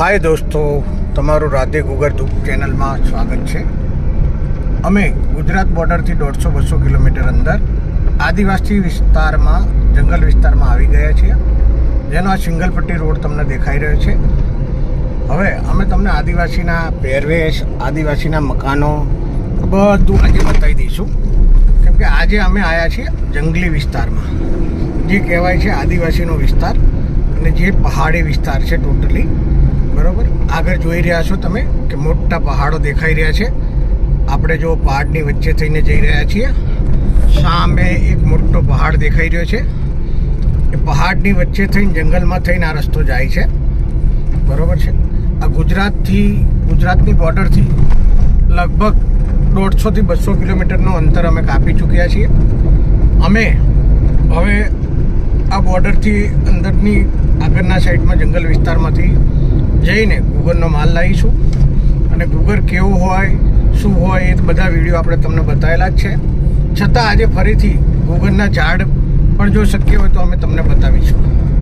હાય દોસ્તો, તમારું રાધે ગુગર ધૂપ ચેનલમાં સ્વાગત છે. અમે ગુજરાત બોર્ડરથી દોઢસો બસો કિલોમીટર અંદર આદિવાસી વિસ્તારમાં, જંગલ વિસ્તારમાં આવી ગયા છીએ, જેનો આ સિંગલપટ્ટી રોડ તમને દેખાઈ રહ્યો છે. હવે અમે તમને આદિવાસીના પહેરવેશ, આદિવાસીના મકાનો બધું આજે બતાવી દઈશું. કેમ કે આજે અમે આવ્યા છીએ જંગલી વિસ્તારમાં. જે કહેવાય છે આદિવાસીનો વિસ્તાર, અને જે પહાડી વિસ્તાર છે ટોટલી બરોબર? આગળ જોઈ રહ્યા છો તમે કે મોટા પહાડો દેખાઈ રહ્યા છે. આપણે જો પહાડની વચ્ચે થઈને જઈ રહ્યા છીએ, સામે એક મોટો પહાડ દેખાઈ રહ્યો છે. એ પહાડની વચ્ચે થઈને જંગલમાં થઈને આ રસ્તો જાય છે. બરાબર છે? આ ગુજરાતથી, ગુજરાતની બોર્ડરથી લગભગ દોઢસોથી બસો કિલોમીટરનું અંતર અમે કાપી ચૂક્યા છીએ. અમે હવે આ બોર્ડરથી અંદરની આગળના સાઈડમાં જંગલ વિસ્તારમાંથી જઈને ગુગરનો માલ લાવીશું. અને ગુગર કેવું હોય, શું હોય એ બધા વીડિયો આપણે તમને બતાવેલા જ છે. છતાં આજે ફરીથી ગુગરના ઝાડ પણ જો શક્ય હોય તો અમે તમને બતાવીશું.